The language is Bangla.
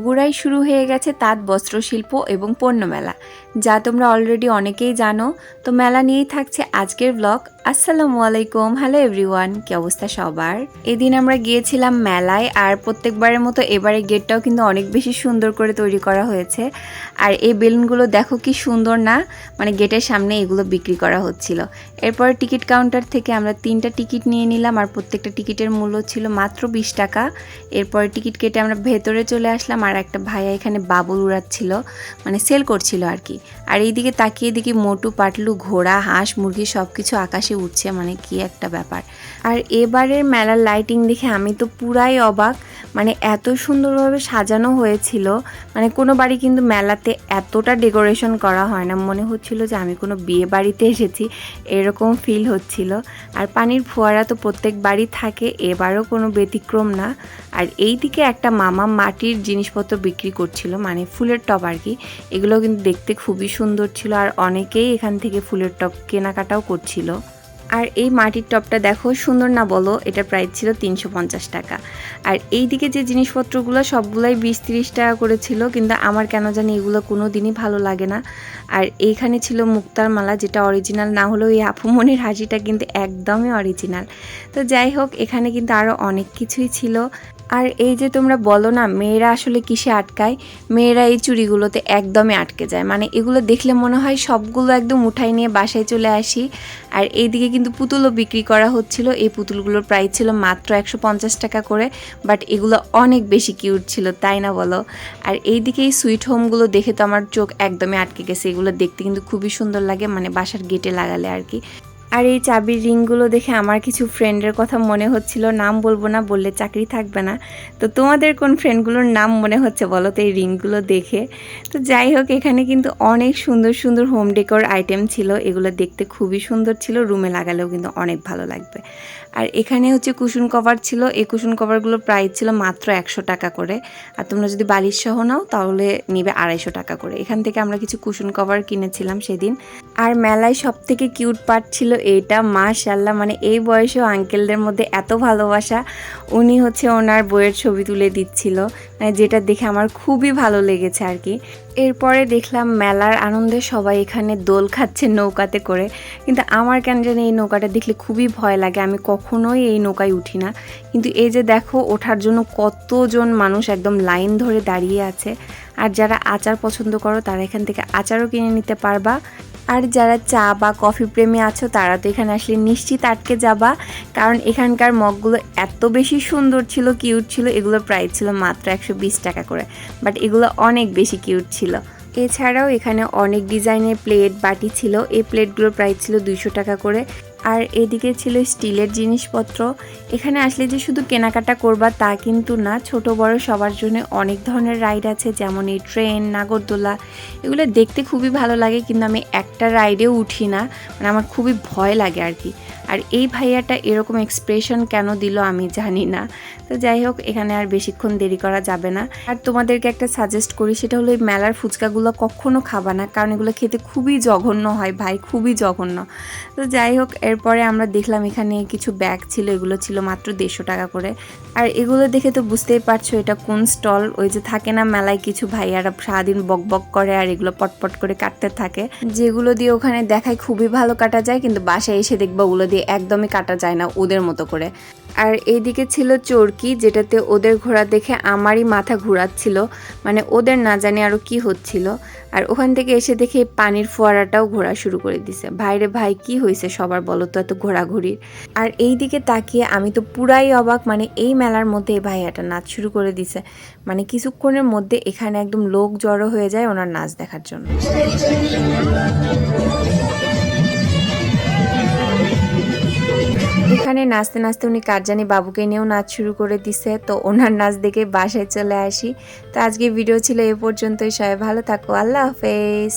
বগুড়ায় শুরু হয়ে গেছে তাঁত বস্ত্রশিল্প এবং পণ্য মেলা যা তোমরা অলরেডি অনেকেই জানো। তো মেলা নিয়েই থাকছে আজকের ব্লগ আসসালামু আলাইকুম। হ্যালো এভরিওয়ান কি অবস্থা সবার? এদিন আমরা গিয়েছিলাম মেলায় আর প্রত্যেকবারের মতো এবারে গেটটাও কিন্তু অনেক বেশি সুন্দর করে তৈরি করা হয়েছে। আর এই বেলুনগুলো দেখো কি সুন্দর না? মানে গেটের সামনে এগুলো বিক্রি করা হচ্ছিল। এরপর টিকিট কাউন্টার থেকে আমরা তিনটা টিকিট নিয়ে নিলাম আর প্রত্যেকটা টিকিটের মূল্য ছিল মাত্র বিশ টাকা। এরপর টিকিট কেটে আমরা ভেতরে চলে আসলাম আর একটা ভাইয়া এখানে বাবুল উড়াচ্ছিল মানে সেল করছিল আর কি। আর এইদিকে তাকিয়ে দেখি মোটু, পাটলু, ঘোড়া, হাঁস, মুরগি সব কিছু আকাশে উঠছে মানে কি একটা ব্যাপার। আর এবারের মেলার লাইটিং দেখে আমি তো পুরাই অবাক মানে এত সুন্দরভাবে সাজানো হয়েছিল মানে কোনো বাড়ি কিন্তু মেলাতে এতটা ডেকোরেশন করা হয় না। মনে হচ্ছিল যে আমি কোনো বিয়ে বাড়িতে এসেছি, এরকম ফিল হচ্ছিল। আর পানির ফোয়ারা তো প্রত্যেক বাড়ি থাকে, এবারও কোনো ব্যতিক্রম না। আর এই দিকে একটা মামা মাটির জিনিসপত্র বিক্রি করছিল মানে ফুলের টব আর কি। এগুলো কিন্তু দেখতে খুবই সুন্দর ছিল, আর অনেকেই এখান থেকে ফুলের টব কেনাকাটাও করছিল। আর এই মাটির টপটা দেখো, সুন্দর না বলো এটা প্রাইস ছিল তিনশো পঞ্চাশ টাকা। আর এই দিকে যে জিনিসপত্রগুলো, সবগুলাই বিশ তিরিশ টাকা করেছিল কিন্তু আমার কেন জানি এগুলো কোনো দিনই ভালো লাগে না। আর এইখানে ছিল মুক্তার মালা, যেটা অরিজিনাল না হলেও এই আপুমনির হাসিটা কিন্তু একদমই অরিজিনাল তো যাই হোক, এখানে কিন্তু আরও অনেক কিছুই ছিল। আর এই যে তোমরা বলো না, মেয়েরা আসলে কিসে আটকায়? মেয়েরা এই চুড়িগুলোতে একদমই আটকে যায়। মানে এগুলো দেখলে মনে হয় সবগুলো একদম উঠাই নিয়ে বাসায় চলে আসি। আর এইদিকে কিন্তু পুতুলও বিক্রি করা হচ্ছিল। এই পুতুলগুলোর প্রাইস ছিল মাত্র একশো পঞ্চাশ টাকা করে বাট এগুলো অনেক বেশি কিউট ছিল, তাই না বলো? আর এইদিকে এই সুইট হোমগুলো দেখে তো আমার চোখ একদমই আটকে গেছে। এগুলো দেখতে কিন্তু খুবই সুন্দর লাগে মানে বাসার গেটে লাগালে আর কি। আর এই চাবির রিংগুলো দেখে আমার কিছু ফ্রেন্ডের কথা মনে হচ্ছিল, নাম বলব না, বললে চাকরি থাকবে না। তো তোমাদের কোন ফ্রেন্ডগুলোর নাম মনে হচ্ছে বলো তো এই রিংগুলো দেখে? তো যাই হোক, এখানে কিন্তু অনেক সুন্দর সুন্দর হোম ডেকোর আইটেম ছিল। এগুলো দেখতে খুবই সুন্দর ছিল রুমে লাগালেও কিন্তু অনেক ভালো লাগবে। আর এখানে হচ্ছে কুশন কভার ছিল। এই কুশন কভারগুলো প্রাইস ছিল মাত্র একশো টাকা করে। আর তোমরা যদি বালিশ সহ নাও, তাহলে নিবে আড়াইশো টাকা করে। এখান থেকে আমরা কিছু কুশন কভার কিনেছিলাম সেদিন। আর মেলায় সব থেকে কিউট পার্ট ছিল এইটা মাশাল্লাহ মানে এই বয়সেও আঙ্কেলদের মধ্যে এত ভালোবাসা। উনি হচ্ছে ওনার বইয়ের ছবি তুলে দিচ্ছিল মানে যেটা দেখে আমার খুবই ভালো লেগেছে আর কি। এরপরে দেখলাম মেলার আনন্দে সবাই এখানে দোল খাচ্ছে নৌকাতে করে। কিন্তু আমার কেন জানি এই নৌকাটা দেখলে খুবই ভয় লাগে, আমি কখনোই এই নৌকায় উঠি না। কিন্তু এই যে দেখো, ওঠার জন্য কতজন মানুষ একদম লাইন ধরে দাঁড়িয়ে আছে। আর যারা আচার পছন্দ করো, তারা এখান থেকে আচারও কিনে নিতে পারবা। আর যারা চা বা কফি প্রেমী আছো, তারা তো এখানে আসলে নিশ্চিত আটকে যাবা। কারণ এখানকার মগগুলো এত বেশি সুন্দর ছিল, কিউট ছিল, এগুলোর প্রাইস ছিল মাত্র একশো বিশ টাকা করে। বাট এগুলো অনেক বেশি কিউট ছিল। এছাড়াও এখানে অনেক ডিজাইনের প্লেট বাটি ছিল। এই প্লেটগুলোর প্রাইস ছিল দুইশো টাকা করে। আর এদিকে ছিল স্টিলের জিনিসপত্র। এখানে আসলে যে শুধু কেনাকাটা করবা তা কিন্তু না, ছোট বড় সবার জন্য অনেক ধরনের রাইড আছে, যেমন এই ট্রেন, নাগরদোলা। এগুলো দেখতে খুবই ভালো লাগে, কিন্তু আমি একটা রাইডেও উঠি না। মানে আমার খুবই ভয় লাগে আর কি। আর এই ভাইয়াটা এরকম এক্সপ্রেশন কেন দিল আমি জানি না। তো যাই হোক এখানে আর বেশিক্ষণ দেরি করা যাবে না। আর তোমাদেরকে একটা সাজেস্ট করি, সেটা হলো এই মেলার ফুচকাগুলো কখনো খাবা না, কারণ এগুলো খেতে খুবই জঘন্য হয় ভাই, খুবই জঘন্য। তো যাই হোক এরপরে আমরা দেখলাম এখানে কিছু ব্যাগ ছিল, এগুলো ছিল মাত্র দেড়শো টাকা করে। আর এগুলো দেখে তো বুঝতেই পারছ এটা কোন স্টল ওই যে থাকে না মেলায় কিছু ভাইয়ারা সারাদিন বক বক করে আর এগুলো পটপট করে কাটতে থাকে। যেগুলো দিয়ে ওখানে দেখায় খুবই ভালো কাটা যায়, কিন্তু বাসায় এসে দেখবা ওগুলো দিয়ে একদমই কাটা যায় না ওদের মতো করে। আর এইদিকে ছিল চরকি, যেটাতে ওদের ঘোরা দেখে আমারই মাথা ঘোরাচ্ছিল। মানে ওদের না জানি আরও কি হচ্ছিল। আর ওখান থেকে এসে দেখে পানির ফোয়ারাটাও ঘোরা শুরু করে দিছে। ভাইরে ভাই, কি হয়েছে সবার বলো তো এত ঘোরাঘুরির? আর এই দিকে তাকিয়ে আমি তো পুরাই অবাক মানে এই মেলার মধ্যে এই ভাইয়াটা নাচ শুরু করে দিছে। মানে কিছুক্ষণের মধ্যে এখানে একদম লোক জড়ো হয়ে যায় ওনার নাচ দেখার জন্য। এখানে নাচতে নাচতে উনি কার জানি বাবুকে নিয়েও নাচ শুরু করে দিছে। তো ওনার নাচ দেখে বাসায় চলে আসি। তো আজকে ভিডিও ছিল এ পর্যন্তই। সবাই ভালো থাকো। আল্লাহ হাফেজ।